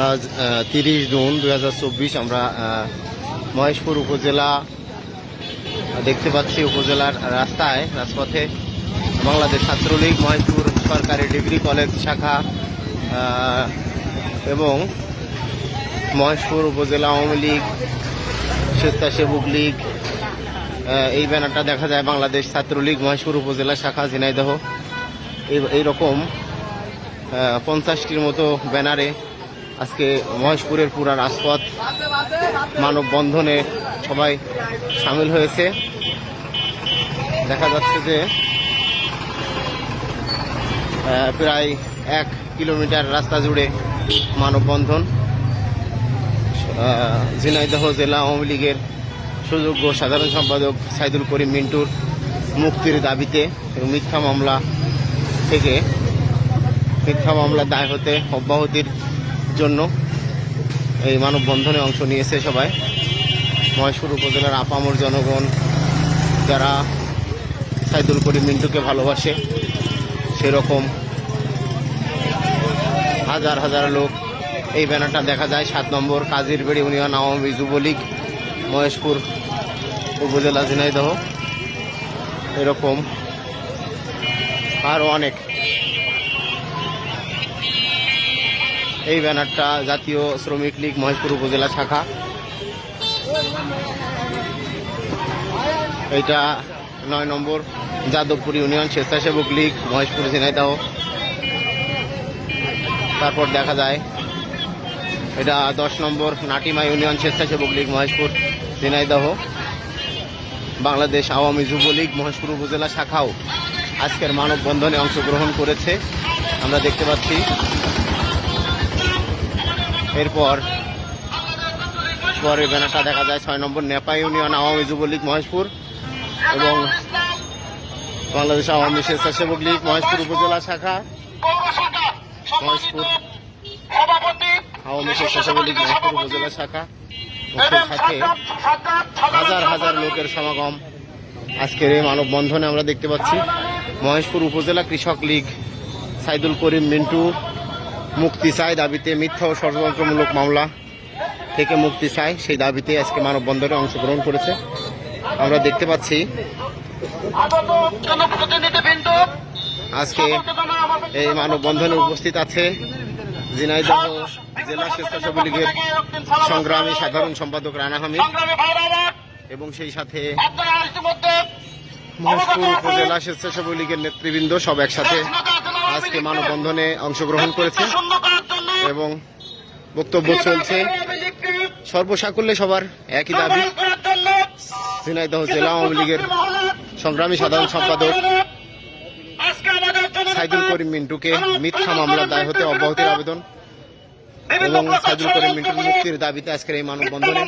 আজ তিরিশ জুন দু হাজার চব্বিশ আমরা মহেশপুর উপজেলা দেখতে পাচ্ছি উপজেলার রাস্তায়, রাজপথে বাংলাদেশ ছাত্রলীগ মহেশপুর সরকারি ডিগ্রি কলেজ শাখা এবং মহেশপুর উপজেলা আওয়ামী লীগ, স্বেচ্ছাসেবক লীগ এই ব্যানারটা দেখা যায় বাংলাদেশ ছাত্রলীগ মহেশপুর উপজেলা শাখা, ঝিনাইদহ। এই- এইরকম পঞ্চাশটির মতো ব্যানারে আজকে মহেশপুরের পুরা রাজপথ মানববন্ধনে সবাই সামিল হয়েছে। দেখা যাচ্ছে যে প্রায় এক কিলোমিটার রাস্তা জুড়ে মানববন্ধন। ঝিনাইদহ জেলা আওয়ামী লীগের সুযোগ্য সাধারণ সম্পাদক সাইদুল করিম মিন্টুর মুক্তির দাবিতে মিথ্যা মামলা থেকে মিথ্যা মামলা দায় হতে অব্যাহতির জন্য এই মানববন্ধনে অংশ নিয়েছে সবাই। মহেশপুর উপজেলার আপামর জনগণ যারা সাইদুল করিম মিন্টুকে ভালোবাসে, সেরকম হাজার হাজার লোক এই ব্যানারটা দেখা যায়। সাত নম্বর কাজিরবেড়ি ইউনিয়ন আওয়ামী যুবলীগ, মহেশপুর উপজেলা ঝিনাইদহ। এরকম আরও অনেক। এই ব্যানারটা জাতীয় শ্রমিক লীগ মহেশপুর উপজেলা শাখা। এইটা নয় নম্বর যাদবপুর ইউনিয়ন স্বেচ্ছাসেবক লীগ মহেশপুর ঝিনাইদহ। তারপর দেখা যায়, এটা দশ নম্বর নাটিমা ইউনিয়ন স্বেচ্ছাসেবক লীগ মহেশপুর ঝিনাইদহ। বাংলাদেশ আওয়ামী যুবলীগ মহেশপুর উপজেলা শাখাও আজকের মানববন্ধনে অংশগ্রহণ করেছে। আমরা দেখতে পাচ্ছি এরপর পরে ব্যানারটা দেখা যায় ছয় নম্বর নেপা ইউনিয়ন আওয়ামী যুবলীগ মহেশপুর এবং বাংলাদেশ আওয়ামী স্বেচ্ছাসেবক লীগ মহেশপুর উপজেলা শাখা মহেশপুর আওয়ামী স্বেচ্ছাসেবক লীগ মহেশপুর উপজেলা শাখা হাজার হাজার লোকের সমাগম। আজকের এই মানববন্ধনে আমরা দেখতে পাচ্ছি মহেশপুর উপজেলা কৃষক লীগ সাইদুল করিম মিন্টু মুক্তি চাই দাবিতে মিথ্যা ও ষড়যন্ত্রমূলক মামলা থেকে মুক্তি চাই সেই দাবিতে আজকে মানববন্ধনে অংশগ্রহণ করেছে। আমরা দেখতে পাচ্ছি আজকে এই মানববন্ধনে উপস্থিত আছে ঝিনাইদহ জেলা স্বেচ্ছাসেবক লীগের সংগ্রামী সাধারণ সম্পাদক রানা আমার এবং সেই সাথে মহেশপুর উপজেলা স্বেচ্ছাসেবক লীগের নেতৃবৃন্দ সব একসাথে আজকে মানববন্ধনে অংশগ্রহণ করেছে এবং বক্তব্য চলছে। সর্বসাকুল্যে সবার একই দাবি, ঝিনাইদহ জেলা আওয়ামী লীগের সংগ্রামী সাধারণ সম্পাদক সাইদুল করিম মিন্টুকে মিথ্যা মামলার দায় হতে অব্যাহতির আবেদন এবং সাইদুল করিম মিন্টুর মুক্তির দাবিতে আজকের এই মানববন্ধনে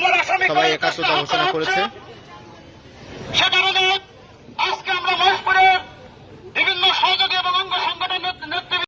সবাই একাত্মতা ঘোষণা করেছে।